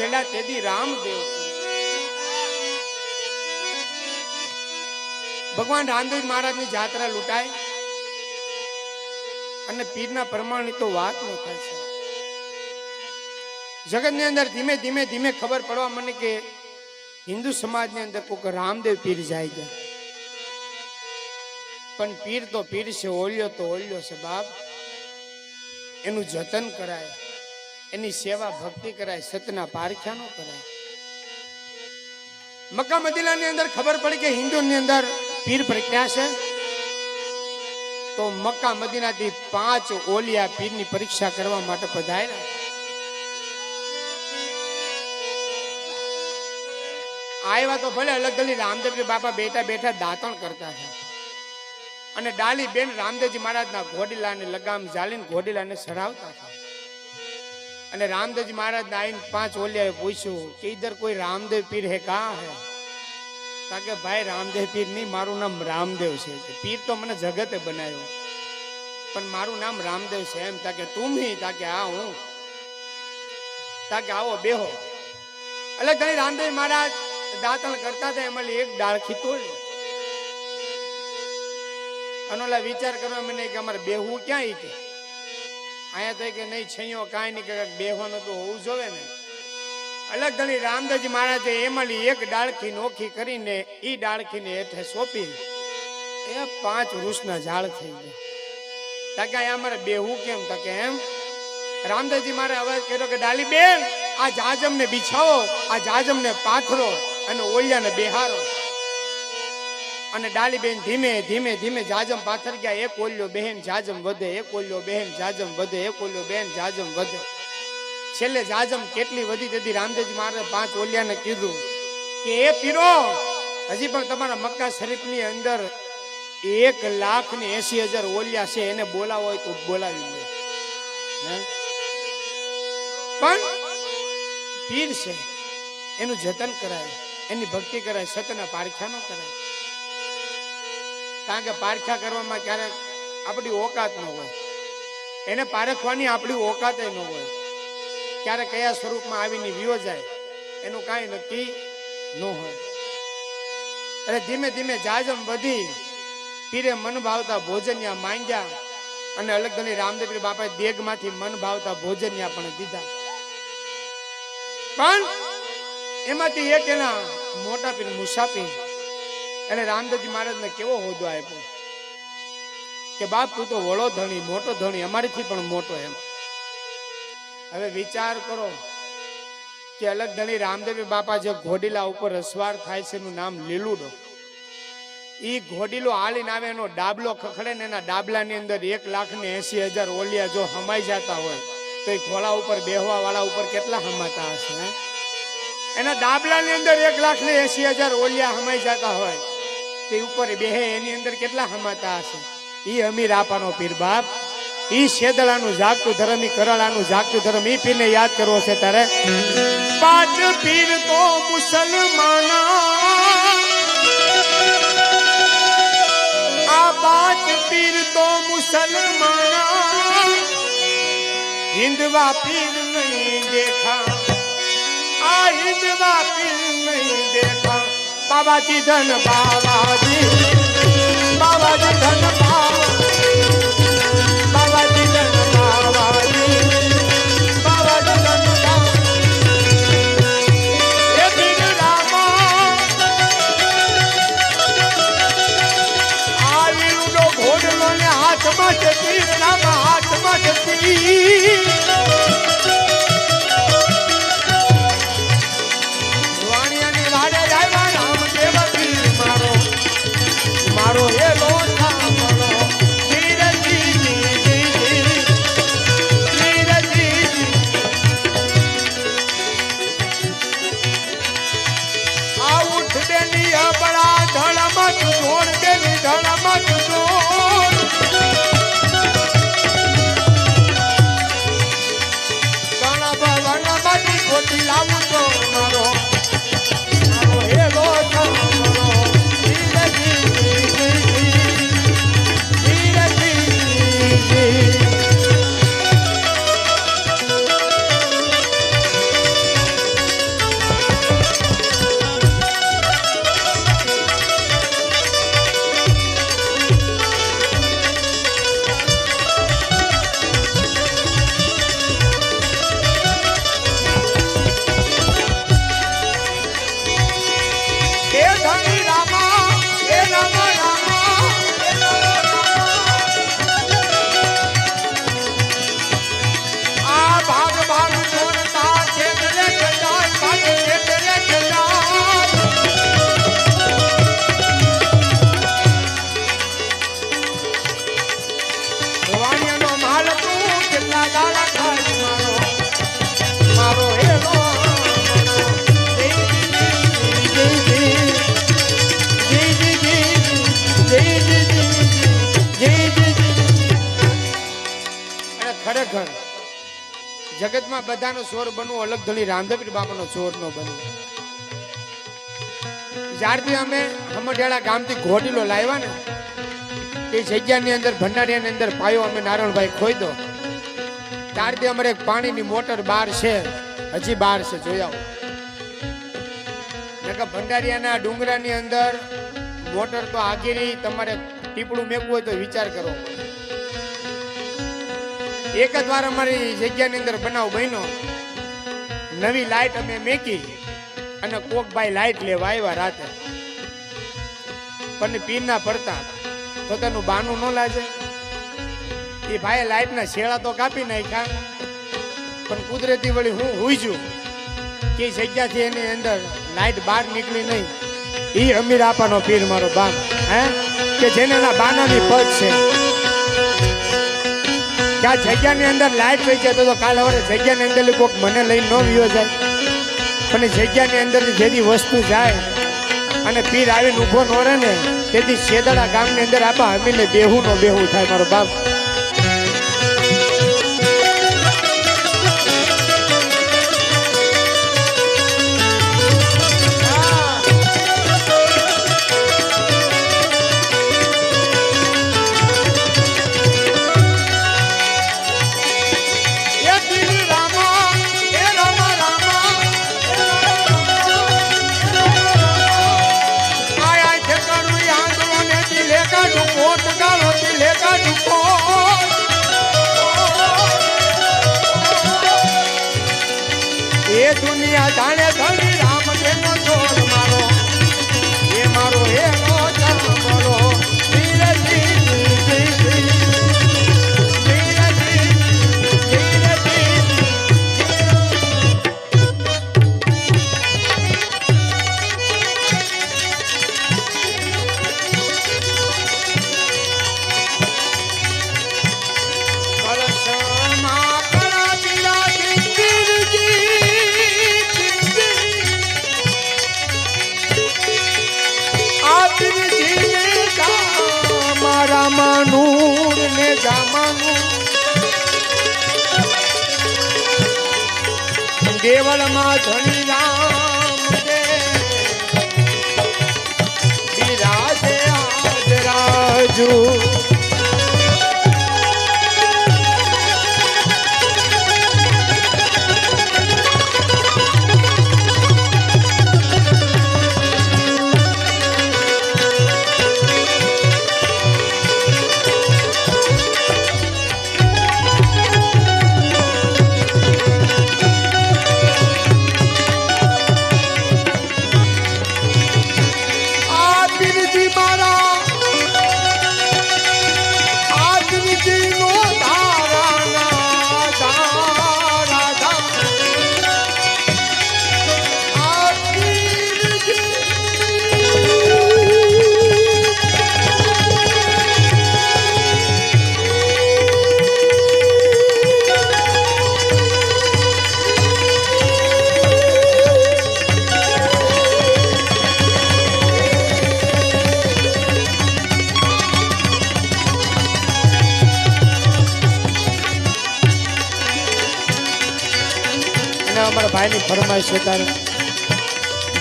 વાણિયાની તેથી રામદેવ. ભગવાન રામદેવ મહારાજની જાત્રા લૂંટાય અને પીરના પ્રમાણની તો વાત ન થાય છે. જગતની અંદર ધીમે ધીમે ધીમે ખબર પડવા મને કે હિન્દુ સમાજની અંદર કોઈક રામદેવ પીર જાય છે. પણ પીર તો પીર છે, ઓલ્યો તો ઓલ્યો છે બાપ. એનું જતન કરાય. એની સેવા ભક્તિ કરાય, સતના પારખ્યા નો કરાય. મક્કા મદીનાની અંદર ખબર પડી કે હિન્દુની અંદર પીર પ્રજ્ઞા છે. તો મક્કા મદીનાથી પાંચ ઓલિયા પીરની પરીક્ષા કરવા માટે પધાર્યા. આવ્યા તો ભલે અલગ ગલી રામદેવજી બાપા બેઠા બેઠા દાંતણ કરતા હતા અને ડાલી બેન રામદેવજી મહારાજના ઘોડીલાને લગામ ઝાલીને ઘોડીલાને સરાવતા હતા અને રામદેવજી મહારાજ આઈને પાંચ ઓલિયાએ પૂછ્યું કે ઇધર કોઈ રામદેવ પીર હે, કા હે? તા કે, ભાઈ, રામદેવ પીર નહીં, મારું નામ રામદેવ છે. પીર તો મને જગતે બનાવ્યો. પણ મારું નામ રામદેવ છે એમ. તા કે, તું હી તા કે, હા, હું. તા કે, આવો, બેહો. એટલે ઘણી રામદેવ મહારાજ દાંતણ કરતા હતા, એમાં એક ડાળખી તોડી અનોલા વિચાર કરવા મને કે, અમારે બેહવું ક્યાં કે? અહીંયા તો કે નહીં, છૈયો કાંઈ નહીં કે બેહવાનું તો હોવું જોવે ને. અલગ ઘણી રામદાસજી મહારાજે એમાંની એક ડાળખી નોખી કરીને એ ડાળખીને હેઠે સોંપી. એ પાંચ વૃક્ષના ઝાડ થઈ ગયા. તકે અમારે બેહવું કેમ? તકે એમ, રામદાસજી મારે અવાજ કર્યો કે ડાલી બેન આ જાજમને બિછાવો, આ જાજમને પાથરો અને ઓલિયાને બેહારો. અને ડાલીબેન ધીમે ધીમે ધીમે જાજમ પાથર ગયા. એક ઓલ્યો બહેન જાજમ વધે, એક ઓલ્યો બહેન જાજમ વધે, એક ઓલ્યો બહેન જાજમ વધે. છેલ્લે જાજમ કેટલી વધી તેથી રામદેજ મારે પાંચ ઓલિયાને કીધું કે એ પીરો, હજી પણ તમારા મક્કા શરીફની અંદર એક લાખ ને એસી હજાર ઓલિયા છે. એને બોલાવો હોય તો બોલાવી લે? પણ પીર છે. એનું જતન કરાય. એની ભક્તિ કરાય. સતના પારખ્યા ન કરાય. કારણ કે પારખ્યા કરવામાં ક્યારેક આપણી ઓકાત ન હોય. એને પારખવાની આપણી ઓકાત ન હોય. ક્યારે કયા સ્વરૂપમાં આવીને વિયો જાય, એનું કાંઈ નક્કી ન હોય. એટલે ધીમે ધીમે જાજમ વધી પીરે મન ભાવતા ભોજન્યા માંગ્યા અને અલગ ગલી રામદેવ બાપાએ દેગમાંથી મન ભાવતા ભોજન્યા પણ દીધા. પણ એમાંથી એક એના મોટા પીર મુસાફિર એને રામદાસજી મહારાજને કેવો હોદ્દો આપ્યો? કે બાપ, તું તો વડો ધણી, મોટો ધણી, અમારીથી પણ મોટો એમ. હવે વિચાર કરો કે અલગ ધણી રામદેવી બાપા જે ઘોડીલા ઉપર અસવાર થાય છે, એનું નામ લીલુડો. એ ઘોડીલો હાલીને આવે, એનો ડાબલો ખખડે ને એના ડાબલાની અંદર એક લાખ ને એસી હજાર ઓલિયા જો હમાઈ જતા હોય, તો એ ઘોડા ઉપર બેહવા વાળા ઉપર કેટલા હમાતા હશે એના ડાબલાની અંદર એક લાખ ને એસી હજાર ઓલિયા હમાઈ જતા હોય. તે ઉપર બેહે એની અંદર કેટલા હમાતા હશે? ઈ અમીર આપાનો પીર બાપ. ઈ શેદળાનું જાગતું ધર્મ, ઈ કરાળાનું જાગતું ધર્મ, ઈ પીરને યાદ કરવો છે તારે? પાંચ પીર તો મુસલમાના. આ પાંચ પીર તો મુસલમાના. હિન્દવા પીર નહીં દેખા. આ હિન્દવા પીર નહીં દેખા. બાબાજી ધન બાબાજી બાબાજી ધન બાબાજી ધન બાબાજી બાબાજી ધન હાથમાં જતી હાથમાં છે જગતમાં બધાનો સ્વર બનવું, અલગ ધણી રામદેવ બાપાનો સ્વર નો બનવું જ્યારથી અમે હમઢિયાળા ગામથી ઘોડીલો લાવ્યા ને, તે જગ્યાની અંદર, ભંડારીયાની અંદર પાયો અમે નારાયણભાઈ ખોઈ ત્યારથી અમારે એક પાણીની મોટર બહાર છે, હજી બહાર છે, જોઈ આવો. નકર ભંડારીયાના ડુંગરાની અંદર મોટર તો આગેરી, તમારે ટીપડું મેકવું હોય તો વિચાર પડે એક જ વાર અમારી જગ્યાની અંદર બનાવ બન્યો. નવી લાઈટ અમે મેકી અને કોક ભાઈ લાઈટ લેવા આવ્યા રાતે. પણ પીરના પડતા તો તેનું બાનું ન લાજે એ ભાઈ લાઈટના શેળા તો કાપી નાખ્યા. પણ કુદરતી વળી હું હુઈજું કે જગ્યાથી એની અંદર લાઈટ બહાર નીકળી નહીં. એ અમીર આપાનો પીર મારો બાપ હે? કે જેને બાનાની પગ છે. આ જગ્યાની અંદર લાઈટ વહી તો કાલ હવે જગ્યાની અંદર કોઈક મને લઈને ન વિયો જાય. પણ જગ્યાની અંદર જેથી વસ્તુ જાય અને પીર આવીને ઊભો ન રહે ને, તેથી શેદડા ગામની અંદર આપા હમીને બેહું નો બેહું થાય મારો બાપ. અને અમારા ભાઈની ફરમાઈશ છે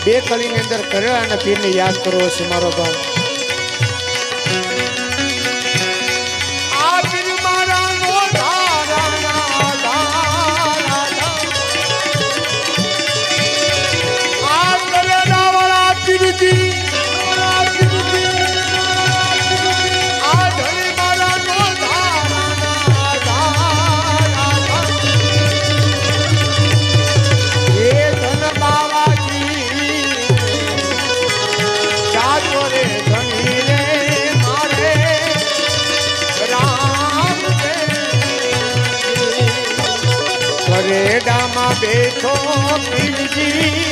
બે કળીની અંદર કરેલા અને પીરને યાદ કરવો છે મારો ભાઈ. બેઠો પીરજી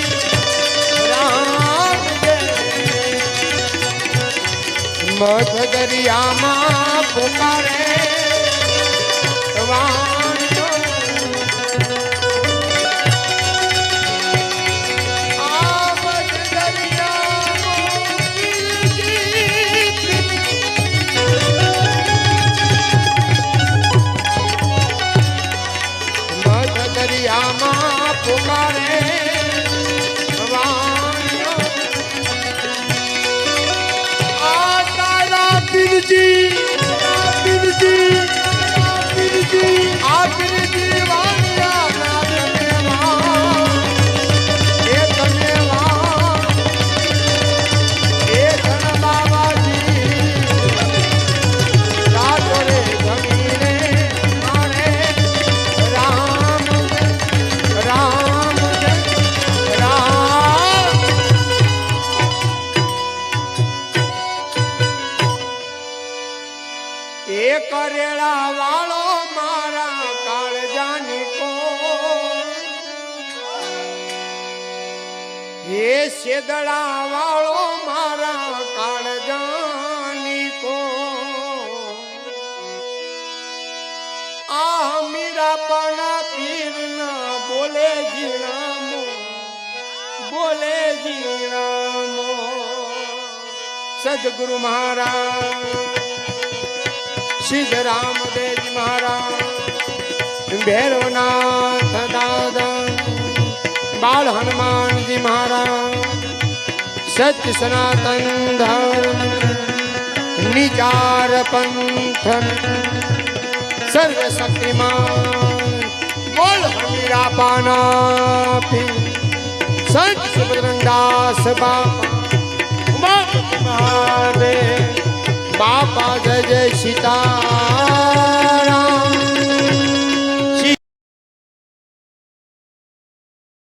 મધ દરિયામાં પોકારે. વાંઢો ફળિયામાં પોકારે પીરજી પીરજી પીરજી આ પીરજી એ કરેલા વાળો મારા કાળજાની કો. હે સેદળા વાળો મારા કાળજાની કો. આ મીરા પણ પીર ના બોલે જીણામો બોલે જીણામો સદગુરુ મહારાજ. સિદ્ધ રામદેવ મહારાજ, ભૈરવનાથ દાદા, બાળ હનુમાનજી મહારાજ સત્ય સનાતન ધર્મ, નિચાર પંથ સર્વ શક્તિમાન બોલ હમીરા પાના સંત સુભદ્રંદાસ બાપા મહાદેવ. બાપા જય જય સીતા.